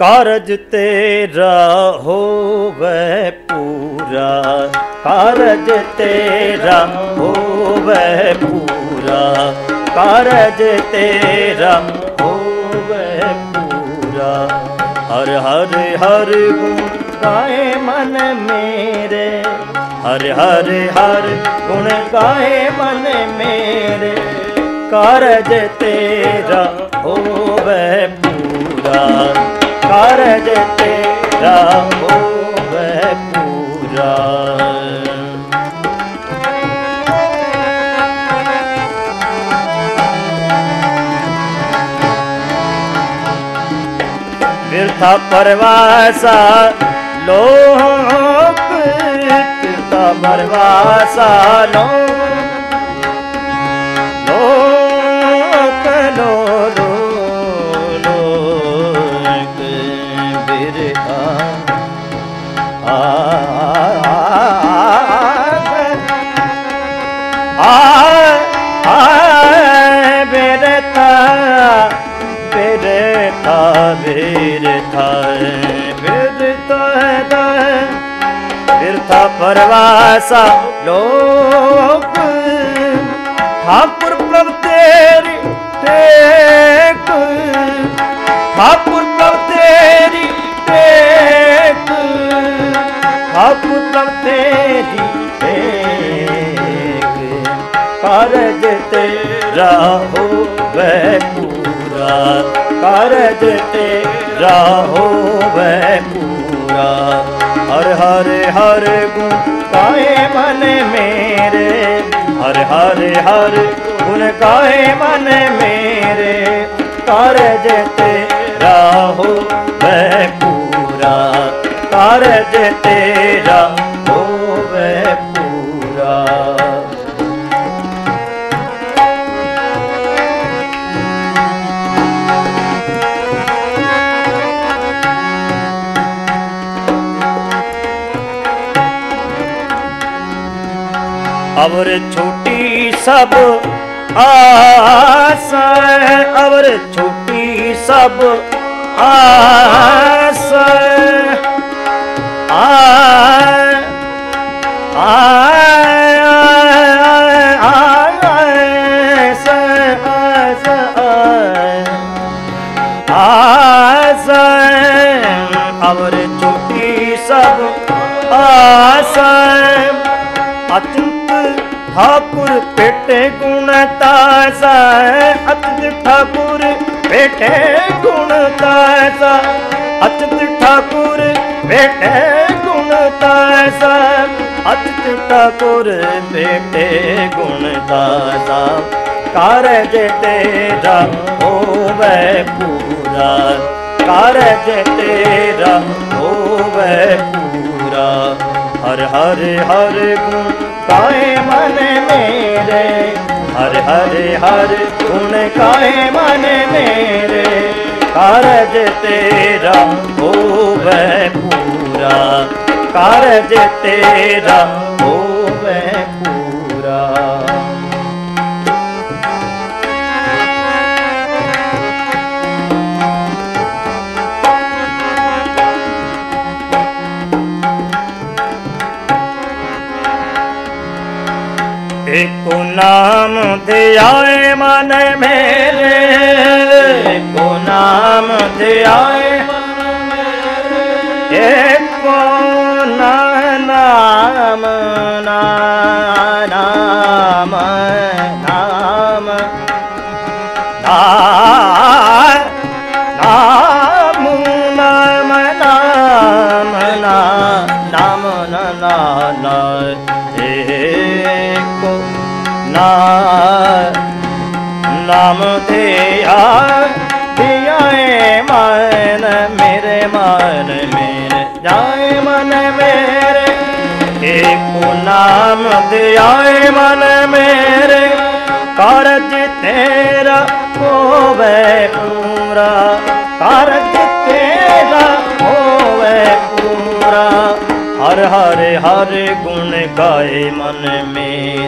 ਕਾਰਜ ਤੇਰਾ ਹੋਵੇ ਪੂਰਾ, ਕਾਰਜ ਤੇਰਾ ਹੋਵੇ ਪੂਰਾ, ਕਾਰਜ ਤੇਰਾ ਹੋਵੇ ਪੂਰਾ। ਹਰ ਹਰ ਹਰ ਗੁਣ ਗਾਏ ਮਨ ਮੇਰੇ, ਹਰ ਹਰ ਹਰ ਗੁਣ ਗਾਏ ਮਨ ਮੇਰੇ, ਕਾਰਜ ਤੇਰਾ ਹੋਵੇ ਪੂਰਾ। ਕਾਰਜ ਤੇਰਾ ਹੋਵੇ ਪੂਰਾ। ਬਿਰਥਾ ਪਰਵਾਸਾ ਲੋਕ ਬਿਰਥਾ ਪਰਵਾਸਾ ਲੋਕ ਬਿਰਥਾ ਬਿਰਥਾ ਬਿਰਥਾ ਦਾ ਬਿਰਥਾ ਪਰਵਾਸਾ ਲੋਕ। ਠਾਕੁਰ ਪ੍ਰਭ ਤੇਰੀ ਟੇਕ। ਠਾਕੁਰ ਪ੍ਰਭ ਤੇਰੀ ਟੇਕ। ਠਾਕੁਰ ਪ੍ਰਭ ਤੇਰੀ ਟੇਕ। ਕਾਰਜ ਤੇਰਾ ਹੋਵੇ ਪੂਰਾ। ਕਾਰਜ ਤੇਰਾ ਹੋਵੇ ਪੂਰਾ। ਹਰ ਹਰ ਹਰ ਗੁਣ ਕਾਏ ਮਨ ਮੇਰੇ। ਹਰ ਹਰ ਹਰ ਗੁਣ ਕਾਏ ਮਨ ਮੇਰੇ। ਕਾਰਜ ਤੇਰਾ ਹੋਵੇ ਪੂਰਾ। ਕਾਰਜ ਤੇਰਾ ਅਵਰ ਛੋਟੀ ਸਭ ਆਸ ਅਵਰ ਛੋਟੀ ਸਭ ਆਸ ਆ ਆ ਅਵਰ ਛੋਟੀ ਸਭ ਆਸ ਅਤੰਤ ਠਾਕੁਰ ਪੇਟੇ ਗੁਣ ਤਾਸਾ ਅਤੰਤ ਠਾਕੁਰ ਪੇਟੇ ਗੁਣ ਤਾਸਾ ਅਤੰਤ ਠਾਕੁਰ ਪੇਟੇ ਗੁਣ ਤਾਸਾ ਅਤੰਤ ਠਾਕੁਰ ਪੇਟੇ ਗੁਣ ਤਾਸਾ ਕਾਰਜ ਤੇਰਾ ਹੋਵੇ ਪੂਰਾ ਕਾਰਜ ਤੇਰਾ ਹੋਵੇ ਪੂਰਾ ਹਰ ਹਰ ਹਰ ਗੁਣ ਕਾਏ ਮਨ ਮੇਰੇ? ਹਰ ਹਰੇ ਹਰ ਗੁਣ ਕਾਏ ਮਨ ਮੇਰੇ? ਕਾਰਜ ਤੇਰਾ ਹੋਵੇ ਪੂਰਾ। ਕਾਰਜ ਤੇਰਾ ਏਕੋ ਨਾਮ ਧਿਆਏ ਮਨ ਮੇਰੇ ਏਕੋ ਨਾਮ ਧਿਆਏ ਏਕੋ ਨਾ- ਨਾਮ ਨਾਮ ਤੇ ਧਿਆਏ ਮਨ ਮੇਰੇ ਮਨ ਮੇਰੇ। ਜਾਏ ਮਨ ਮੇਰੇ, ਏਕੋ ਨਾਮ ਧਿਆਏ ਮਨ ਮੇਰੇ। ਕਾਰਜ ਤੇਰਾ ਹੋਵੇ ਪੂਰਾ ਕਾਰਜ ਤੇਰਾ ਹੋਵੇ ਪੂਰਾ। ਹਰ ਹਰ ਹਰ ਗੁਣ ਗਾਏ ਮਨ ਮੇਰੇ।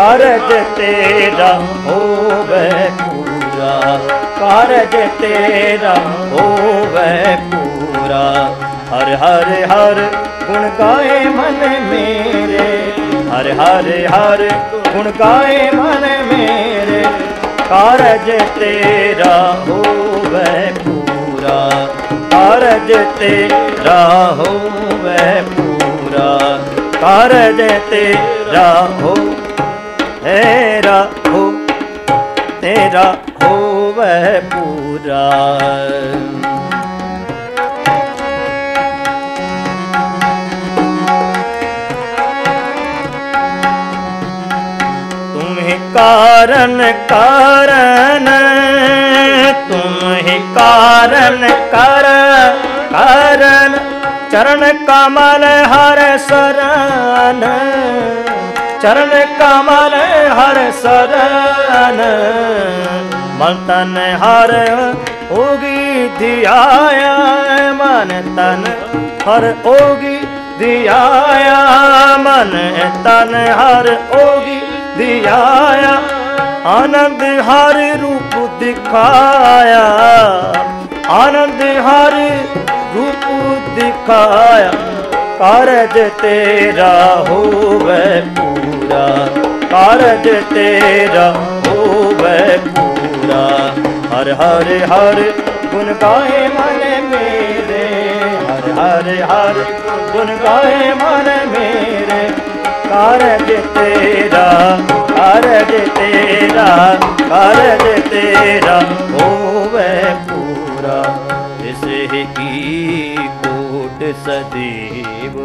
ਕਾਰਜ ਤੇਰਾ ਹੋਵੇ ਪੂਰਾ, ਕਾਰਜ ਤੇਰਾ ਹੋਵੇ ਪੂਰਾ। ਹਰ ਹਰ ਹਰ ਗੁਣ ਗਾਏ ਮਨ ਮੇਰੇ, ਹਰ ਹਰ ਹਰ ਗੁਣ ਗਾਏ ਮਨ ਮੇਰੇ। ਕਾਰਜ ਤੇਰਾ ਹੋਵੇ ਪੂਰਾ, ਕਾਰਜ ਤੇਰਾ ਹੋਵੇ ਪੂਰਾ। ਕਾਰਜ ਤੇਰਾ तेरा हो तेरा हो वह पूरा। तुम्हें कारण कारण ही कारण कर, कारण चरण कमल हर शरण। ਚਰਨ ਕਮਲ ਹਰ ਸਰਨ। ਮਨ ਤਨ ਹਰ ਹੋਗੀ ਧਿਆਇਆ, ਮਨ ਤਨ ਹਰ ਹੋਗੀ ਧਿਆਇਆ, ਮਨ ਤਨ ਹਰ ਹੋਗੀ ਧਿਆਇਆ। ਆਨੰਦ ਹਰ ਰੂਪ ਦਿਖਾਇਆ, ਆਨੰਦ ਹਰ ਰੂਪ ਦਿਖਾਇਆ। कारज तेरा होवे पूरा। कारज तेरा होवे पूरा। हर हर हर गुण गाए मन मेरे। हर हर हर गुण गाए मन मेरे। कारज तेरा कारज तेरा कारज तेरा। ਸਦੀਵ।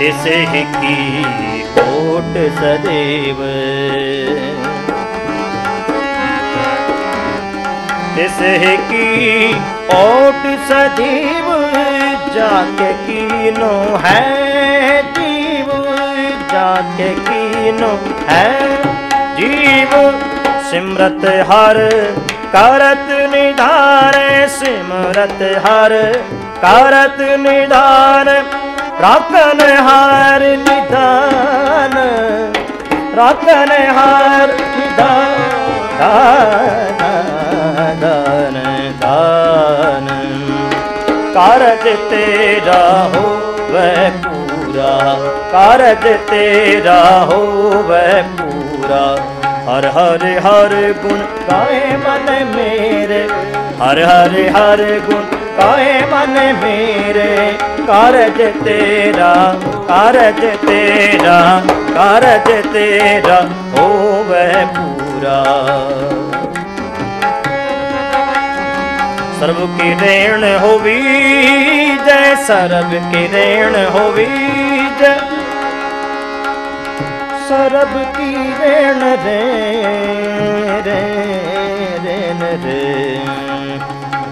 ਇਸ ਕੀ ਕੋਟ ਸਦੀਵ। ਤਿਸ ਕੀ ਓਟ ਸਦੀਵ, ਜਾਕੇ ਕੀਨੋ ਹੈ ਜੀਵ। ਜਾਕੇ ਕੀਨੋ ਹੈ ਜੀਵ, ਸਿਮਰਤ ਹਰ ਕਰਤ ਨਿਧਾਰੇ ਸਿਮਰਤ ਹਰ, ਕਰਤ ਨਿਧਾਨ ਰਾਖਨ ਹਰ ਨਿਧਾਨ ਰਾਖਨ ਹਰ ਨਿਧਾਨ ਦਾਨ ਦਾਨ ਕਾਰਜ ਤੇਰਾ ਹੋਵੇ ਪੂਰਾ, ਕਾਰਜ ਤੇਰਾ ਹੋਵੇ ਪੂਰਾ। ਹਰ ਹਰ ਹਰ ਗੁਣ ਗਾਏ ਮਨ ਮੇਰੇ? ਹਰ ਹਰ ਹਰ ਗੁਣ ਗਾਏ ਮਨ ਮੇਰੇ? ਕਾਰਜ ਤੇਰਾ ਕਾਰਜ ਤੇਰਾ ਕਾਰਜ ਤੇਰਾ ਹੋਵੇ ਪੂਰਾ। ਸਰਬ ਕੀ ਰੇਣ ਹੋਵੀ ਜੈ ਸਰਬ ਕੀ ਰੇਣ ਹੋਵੀ ਜੈ ਸਰਬ ਕੀ ਰੇਣ ਰੇ ਰੇ ਰੇਨ ਰੇ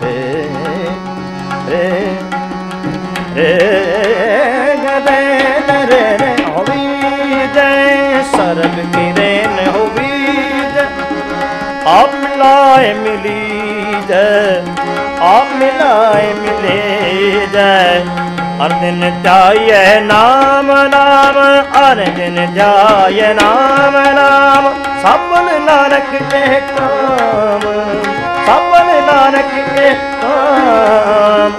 ਰੇ ਰੇ ਰੇ ਗਰੇਨ ਰੇ ਰੇ, ਹੋਵੀ ਦੇ ਸਰਬ ਕੀ ਰੇਣ ਹੋਵੀ ਜੈ, ਆਪ ਲਾਏ ਮਿਲੀ ਜੈ, ਆਪ ਮਿਲਾਏ ਮਿਲੇ ਜੈ ਹਰ ਦਿਨ ਜਾਈਏ ਨਾਮ ਨਾਮ ਹਰ ਦਿਨ ਜਾਈਏ ਨਾਮ ਨਾਮ। ਸਭਨ ਨਾਨਕ ਕੇ ਕਾਮ ਸਭਨ ਨਾਨਕ ਕੇ ਕਾਮ।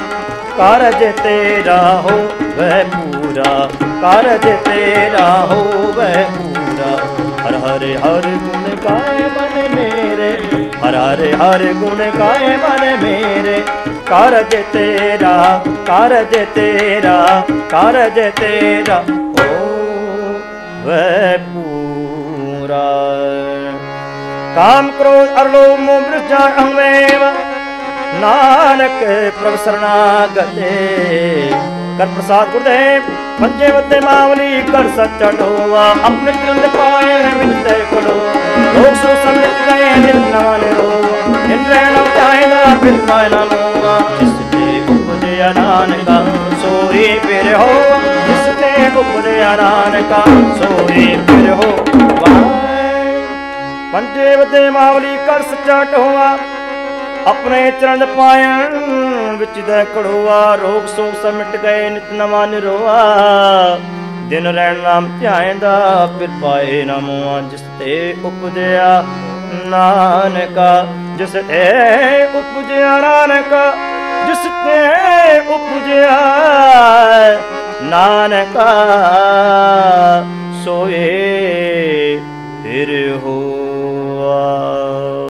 ਕਾਰਜ ਤੇਰਾ ਹੋਵੇ ਪੂਰਾ, ਕਾਰਜ ਤੇਰਾ ਹੋਵੇ ਪੂਰਾ। ਹਰ ਹਰ ਹਰ ਗੁਣ ਗਾਏ ਮਨ ਮੇਰੇ, ਹਰ ਹਰ ਹਰ ਗੁਣ ਗਾਏ ਮਨ ਮੇਰੇ। ਕਾਰਜ ਤੇਰਾ ਕਾਰਜ ਤੇਰਾ ਕਾਰਜ ਤੇਰਾ। ਹੋਵੇ ਪੂਰਾ। ਕਾਮ ਕ੍ਰੋਧ ਅਰ ਲੋਭ ਮੋਹ ਬ੍ਰਜਾ ਅਹਮੇਵ ਨਾਨਕ ਪ੍ਰਭ ਸਰਣਾਗਤੇ ਕਰ ਪ੍ਰਸਾਦ ਗੁਰਦੇਵ। ਪੰਜੇ ਵੱਤੇ ਮਾਵਲੀ ਕਰ ਸੱਚਾ ਢੋਵਾ ਆਪਣੇ ਕਿਰੰਦ ਪਾਏ ਵਿੰਤੇ ਕੋਲੋ ਲੋਕ ਸੋ ਸੰਗਤ ਗਏ ਦਿਲ ਨਾਲ ਰੋ ਇੰਦਰੇ ਨਾ ਚਾਹੀਦਾ ਫਿਰ ਮਾਇ ਨਾ ਜਿਸ ਤੇ ਉਪਜਿਆ ਨਾਨਕਾ, ਸੋਈ ਫਿਰ ਹੋ। ਜਿਸ ਤੇ ਉਪਜਿਆ ਨਾਨਕਾ, ਸੋਈ ਫਿਰ ਹੋ। ਵਾਹਿ ਪੰਜੇ ਵੱਤੇ ਮਾਵਲੀ ਕਰ ਸੱਚਾ ਢੋਵਾ ਆਪਣੇ ਚਰਨ ਪਾਇਣ ਵਿੱਚ ਦਾ ਕੜੋਆ ਰੋਗ ਸੋਗ ਸਮਟ ਗਏ, ਨਿਤ ਨਵਾਂ ਨਿਰੋਆ। ਦਿਨ ਰਹਿਣ ਨਾਮ ਧਿਆਇਂਦਾ ਫਿਰ ਪਾਏ ਨਾਮੋਆ ਜਿਸ ਤੇ ਉਪਜਿਆ ਨਾਨਕਾ। ਜਿਸ ਤੇ ਉਪਜਿਆ ਨਾਨਕਾ, ਜਿਸ ਤੇ ਉਪਜਿਆ ਨਾਨਕਾ। ਸੋਏ ਫਿਰ ਹੋ